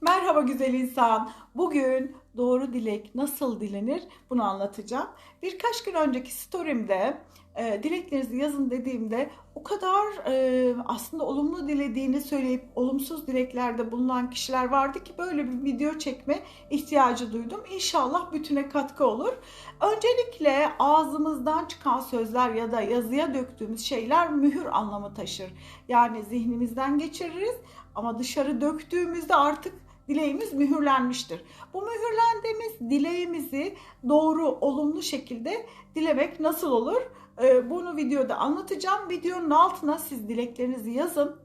Merhaba güzel insan. Bugün doğru dilek nasıl dilenir bunu anlatacağım. Birkaç gün önceki story'imde e, dileklerinizi yazın dediğimde o kadar e, aslında olumlu dilediğini söyleyip olumsuz dileklerde bulunan kişiler vardı ki böyle bir video çekme ihtiyacı duydum. İnşallah bütüne katkı olur. Öncelikle ağzımızdan çıkan sözler ya da yazıya döktüğümüz şeyler mühür anlamı taşır. Yani zihnimizden geçiririz ama dışarı döktüğümüzde artık dileğimiz mühürlenmiştir. Bu mühürlendiğimiz dileğimizi doğru, olumlu şekilde dilemek nasıl olur? Ee, bunu videoda anlatacağım. Videonun altına siz dileklerinizi yazın.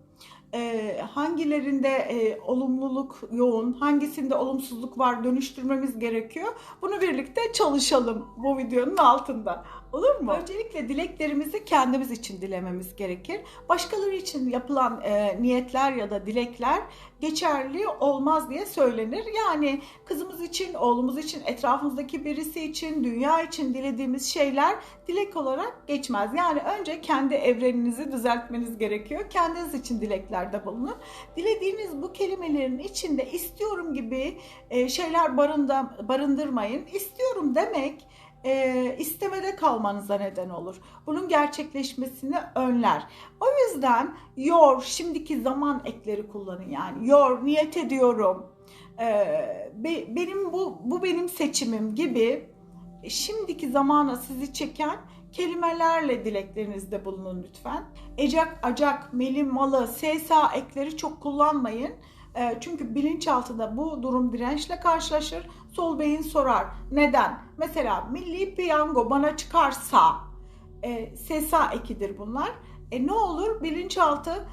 Ee, hangilerinde e, olumluluk yoğun, hangisinde olumsuzluk var dönüştürmemiz gerekiyor. Bunu birlikte çalışalım bu videonun altında. Olur mu? Öncelikle dileklerimizi kendimiz için dilememiz gerekir. Başkaları için yapılan e, niyetler ya da dilekler geçerli olmaz diye söylenir. Yani kızımız için, oğlumuz için, etrafımızdaki birisi için, dünya için dilediğimiz şeyler dilek olarak geçmez. Yani önce kendi evreninizi düzeltmeniz gerekiyor. Kendiniz için dileklerde bulunun. Dilediğiniz bu kelimelerin içinde istiyorum gibi e, şeyler barında, barındırmayın. İstiyorum demek e, istemede kalmanıza neden olur. Bunun gerçekleşmesini önler. O yüzden your, şimdiki zaman ekleri kullanın yani. Your, niyet ediyorum. E, be, benim bu, bu benim seçimim gibi şimdiki zamana sizi çeken kelimelerle dileklerinizde bulunun lütfen. Ecak, acak, melim, malı, sesa ekleri çok kullanmayın. E, Çünkü bilinçaltında bu durum dirençle karşılaşır. Sol beyin sorar. Neden? Mesela milli piyango bana çıkarsa e, sesa ekidir bunlar. E, ne olur bilinçaltı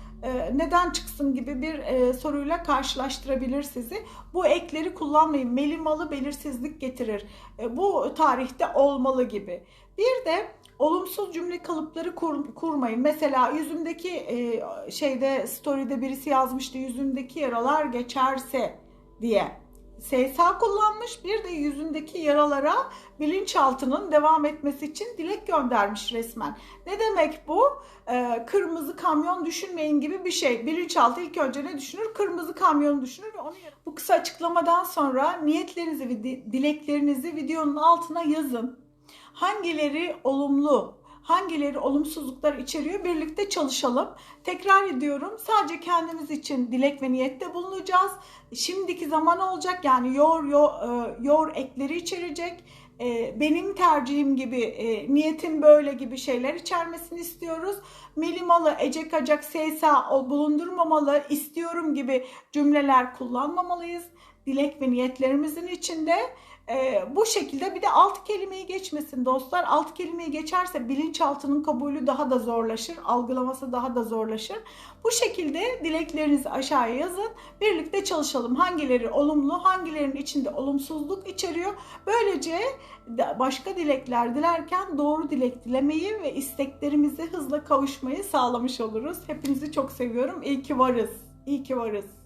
neden çıksın gibi bir e, soruyla karşılaştırabilir sizi. Bu ekleri kullanmayın. Melimalı belirsizlik getirir. E, bu tarihte olmalı gibi. Bir de olumsuz cümle kalıpları kur, kurmayın. Mesela yüzümdeki e, şeyde story'de birisi yazmıştı yüzümdeki yaralar geçerse diye. SSA kullanmış bir de yüzündeki yaralara bilinçaltının devam etmesi için dilek göndermiş resmen. Ne demek bu? Ee, kırmızı kamyon düşünmeyin gibi bir şey. Bilinçaltı ilk önce ne düşünür? Kırmızı kamyonu düşünür ve onu Bu kısa açıklamadan sonra niyetlerinizi ve di- dileklerinizi videonun altına yazın. Hangileri olumlu, hangileri olumsuzluklar içeriyor birlikte çalışalım. Tekrar ediyorum sadece kendimiz için dilek ve niyette bulunacağız. Şimdiki zaman olacak yani yor yor, e, yor ekleri içerecek. E, Benim tercihim gibi, e, niyetim böyle gibi şeyler içermesini istiyoruz. Melimalı, ecek acak, sesa bulundurmamalı, istiyorum gibi cümleler kullanmamalıyız. Dilek ve niyetlerimizin içinde ee, bu şekilde bir de altı kelimeyi geçmesin dostlar. Altı kelimeyi geçerse bilinçaltının kabulü daha da zorlaşır. Algılaması daha da zorlaşır. Bu şekilde dileklerinizi aşağıya yazın. Birlikte çalışalım. Hangileri olumlu, hangilerinin içinde olumsuzluk içeriyor. Böylece başka dilekler dilerken doğru dilek dilemeyi ve isteklerimize hızla kavuşmayı sağlamış oluruz. Hepinizi çok seviyorum. İyi ki varız. İyi ki varız.